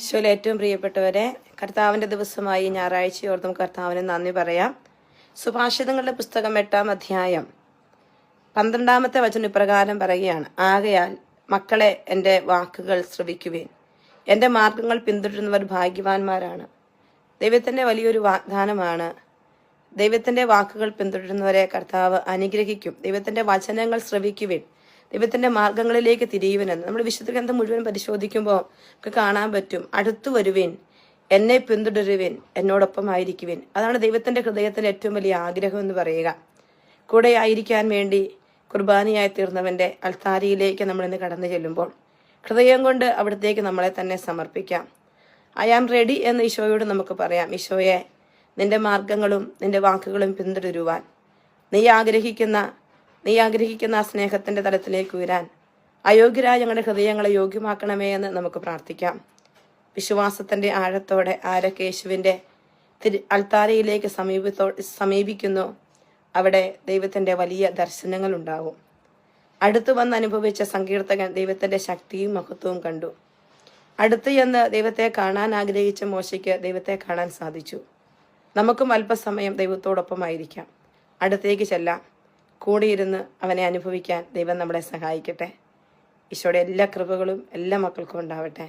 ഈശോയിലെ ഏറ്റവും പ്രിയപ്പെട്ടവരെ കർത്താവിന്റെ ദിവസമായി ഞായറാഴ്ചയോർത്തും കർത്താവിന് നന്ദി പറയാം. സുഭാഷിതങ്ങളുടെ പുസ്തകം എട്ടാം അധ്യായം പന്ത്രണ്ടാമത്തെ വചന ഇപ്രകാരം പറയുകയാണ് ആകയാൽ മക്കളെ എന്റെ വാക്കുകൾ ശ്രവിക്കുവേൻ. എന്റെ മാർഗങ്ങൾ പിന്തുടരുന്നവർ ഭാഗ്യവാന്മാരാണ്. ദൈവത്തിന്റെ വലിയൊരു വാഗ്ദാനമാണ്. ദൈവത്തിന്റെ വാക്കുകൾ പിന്തുടരുന്നവരെ കർത്താവ് അനുഗ്രഹിക്കും. ദൈവത്തിന്റെ വചനങ്ങൾ ശ്രവിക്കുവിൻ. ദൈവത്തിന്റെ മാർഗങ്ങളിലേക്ക് തിരിയുവനെന്ന്. നമ്മൾ വിശുദ്ധ ഗ്രന്ഥം മുഴുവൻ പരിശോധിക്കുമ്പോൾ ഒക്കെ കാണാൻ പറ്റും. അടുത്തു വരുവൻ എന്നെ പിന്തുടരുവൻ എന്നോടൊപ്പം ആയിരിക്കുവൻ. അതാണ് ദൈവത്തിന്റെ ഹൃദയത്തിലെ ഏറ്റവും വലിയ ആഗ്രഹം എന്ന് പറയുക. കൂടെ ആയിരിക്കാൻ വേണ്ടി കുർബാനയായി തീർന്നവന്റെ അൾത്താരിയിലേക്ക് നമ്മൾ ഇന്ന് കടന്നു ചെല്ലുമ്പോൾ ഹൃദയം കൊണ്ട് അവിടത്തേക്ക് നമ്മളെ തന്നെ സമർപ്പിക്കാം. ഐ ആം റെഡി എന്ന് ഈശോയോട് നമുക്ക് പറയാം. ഈശോയെ നിന്റെ മാർഗങ്ങളും നിന്റെ വാക്കുകളും പിന്തുടരുവാൻ നീ ആഗ്രഹിക്കുന്ന നീ ആഗ്രഹിക്കുന്ന ആ സ്നേഹത്തിന്റെ തലത്തിലേക്ക് ഉയരാൻ അയോഗ്യരായ ഞങ്ങളുടെ ഹൃദയങ്ങളെ യോഗ്യമാക്കണമേ എന്ന് നമുക്ക് പ്രാർത്ഥിക്കാം. വിശ്വാസത്തിന്റെ ആഴത്തോടെ ആരൊക്കെ യേശുവിന്റെ തിരു അൾത്താരയിലേക്ക് സമീപത്തോ സമീപിക്കുന്നു അവിടെ ദൈവത്തിന്റെ വലിയ ദർശനങ്ങൾ ഉണ്ടാവും. അടുത്തു വന്ന് അനുഭവിച്ച സങ്കീർത്തകൻ ദൈവത്തിന്റെ ശക്തിയും മഹത്വവും കണ്ടു. അടുത്ത് ചെന്ന് ദൈവത്തെ കാണാൻ ആഗ്രഹിച്ച മോശയ്ക്ക് ദൈവത്തെ കാണാൻ സാധിച്ചു. നമുക്കും അല്പസമയം ദൈവത്തോടൊപ്പമായിരിക്കാം. അടുത്തേക്ക് ചെല്ലാം. കൂടിയിരുന്ന് അവനെ അനുഭവിക്കാൻ ദൈവം നമ്മളെ സഹായിക്കട്ടെ. ഈശോയുടെ എല്ലാ കൃപകളും എല്ലാ മക്കൾക്കും ഉണ്ടാവട്ടെ.